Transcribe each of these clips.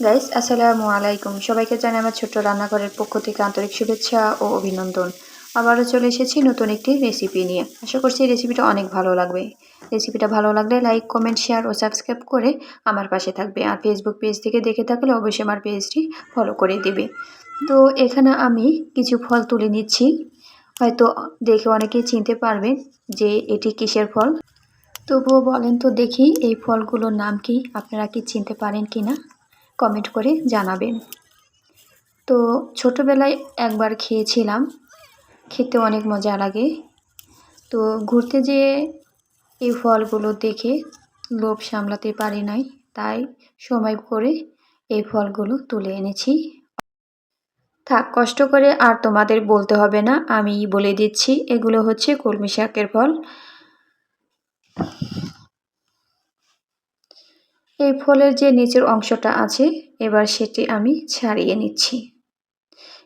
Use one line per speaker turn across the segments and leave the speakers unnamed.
Guys আসসালামু আলাইকুম। সবাইকে জানাই আমার ছোট্ট রান্নাঘরের পক্ষ থেকে আন্তরিক শুভেচ্ছা ও অভিনন্দন। আবারও চলে এসেছি নতুন একটি রেসিপি নিয়ে। আশা করছি রেসিপিটা অনেক ভালো লাগবে। রেসিপিটা ভালো লাগলে লাইক কমেন্ট শেয়ার ও সাবস্ক্রাইব করে আমার পাশে থাকবে। আর ফেসবুক পেজ থেকে দেখে থাকলে অবশ্যই আমার পেজটি ফলো করে দেবে। তো এখানে আমি কিছু ফল তুলে নিচ্ছি। হয়তো দেখে অনেকেই চিনতে পারবেন যে এটি কিসের ফল। তবুও বলেন তো দেখি এই ফলগুলোর নাম কি? আপনারা কি চিনতে পারেন কি না কমেন্ট করে জানাবেন। তো ছোটোবেলায় একবার খেয়েছিলাম। খেতে অনেক মজা লাগে। তো ঘুরতে যেয়ে এই ফলগুলো দেখে লোভ সামলাতে পারি নাই। তাই সময় করে এই ফলগুলো তুলে এনেছি। থাক, কষ্ট করে আর তোমাদের বলতে হবে না। আমি বলে দিচ্ছি, এগুলো হচ্ছে কলমি শাকের ফল। এই ফলের যে নিচের অংশটা আছে, এবার সেটি আমি ছাড়িয়ে নিচ্ছি।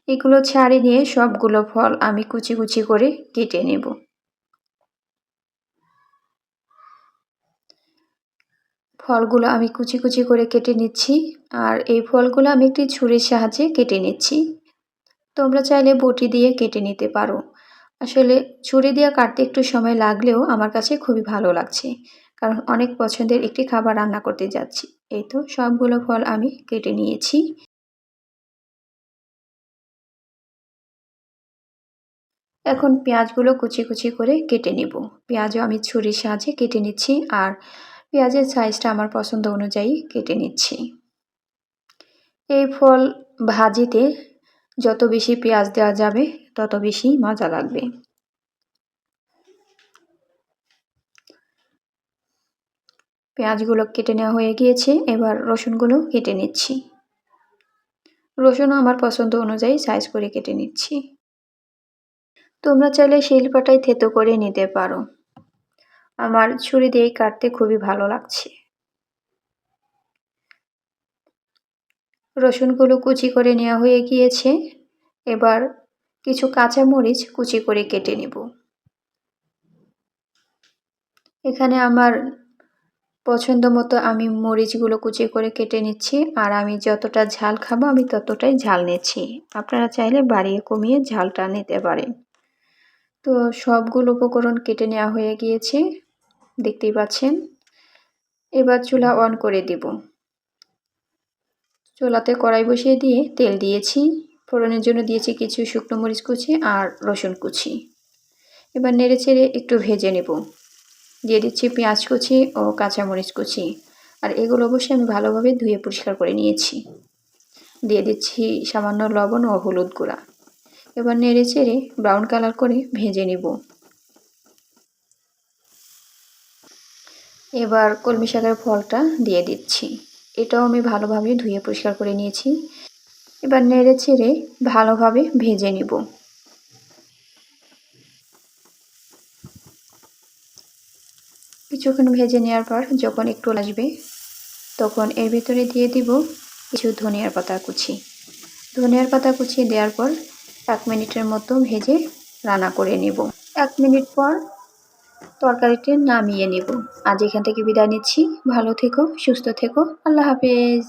এগুলো ছাড়িয়ে নিয়ে সবগুলো ফল আমি কুচি কুচি করে কেটে নেব। ফলগুলো আমি কুচি কুচি করে কেটে নিচ্ছি, আর এই ফলগুলো আমি একটি ছুরির সাহায্যে কেটে নিচ্ছি। তোমরা চাইলে বটি দিয়ে কেটে নিতে পারো। আসলে ছুরি দিয়ে কাটতে একটু সময় লাগলেও আমার কাছে খুবই ভালো লাগছে। কারণ অনেক পছন্দের একটি খাবার রান্না করতে যাচ্ছি। এই তো সবগুলো ফল আমি কেটে নিয়েছি। এখন পেঁয়াজগুলো কুচি কুচি করে কেটে নিব। পেঁয়াজও আমি ছুরির সাহায্যে কেটে নিচ্ছি আর পেঁয়াজের সাইজটা আমার পছন্দ অনুযায়ী কেটে নিচ্ছি। এই ফল ভাজিতে যত বেশি পেঁয়াজ দেওয়া যাবে, তত বেশি মজা লাগবে। পেঁয়াজগুলো কেটে নেওয়া হয়ে গিয়েছে, এবার রসুনগুলো কেটে নিচ্ছি। রসুনও আমার পছন্দ অনুযায়ী সাইজ করে কেটে নিচ্ছি। তোমরা চাইলে শিলপাটায় থেতো করে নিতে পারো। আমার ছুরি দিয়ে কাটতে খুবই ভালো লাগছে। রসুনগুলো কুচি করে নেওয়া হয়ে গিয়েছে, এবার কিছু কাঁচা মরিচ কুচি করে কেটে নেব। এখানে আমার পছন্দ মতো আমি মরিচগুলো কুচি করে কেটে নিচ্ছি, আর আমি যতটা ঝাল খাব আমি ততটাই ঝাল নিচ্ছি। আপনারা চাইলে বাড়িয়ে কমিয়ে ঝালটা নিতে পারেন। তো সবগুলো উপকরণ কেটে নেওয়া হয়ে গিয়েছে, দেখতেই পাচ্ছেন। এবার চুলা অন করে দিব। চুলাতে কড়াই বসিয়ে দিয়ে তেল দিয়েছি। ফোড়নের জন্য দিয়েছি কিছু শুকনো মরিচ কুচি আর রসুন কুচি। এবার নেড়ে চেড়ে একটু ভেজে নেব। দিয়ে দিচ্ছি পেঁয়াজ কুচি ও কাঁচামরিচ কুচি। আর এগুলো অবশ্যই আমি ভালোভাবে ধুয়ে পরিষ্কার করে নিয়েছি। দিয়ে দিচ্ছি সামান্য লবণ ও হলুদ গুঁড়া। এবার নেড়ে চেড়ে ব্রাউন কালার করে ভেজে নিব। এবার কলমি শাকের ফলটা দিয়ে দিচ্ছি। এটাও আমি ভালোভাবে ধুয়ে পরিষ্কার করে নিয়েছি। এবার নেড়ে চেড়ে ভালোভাবে ভেজে নিব। কিছুক্ষণ ভেজে নেওয়ার পর যখন একটু আসবে তখন এর ভিতরে দিয়ে দিব কিছু ধনিয়ার পাতা কুচি। ধনিয়ার পাতা কুচি দেওয়ার পর এক মিনিটের মতো ভেজে রান্না করে নেব। এক মিনিট পর তরকারিটি নামিয়ে নেব। আজ এখান থেকে বিদায় নিচ্ছি। ভালো থেকো, সুস্থ থেকো। আল্লাহ হাফেজ।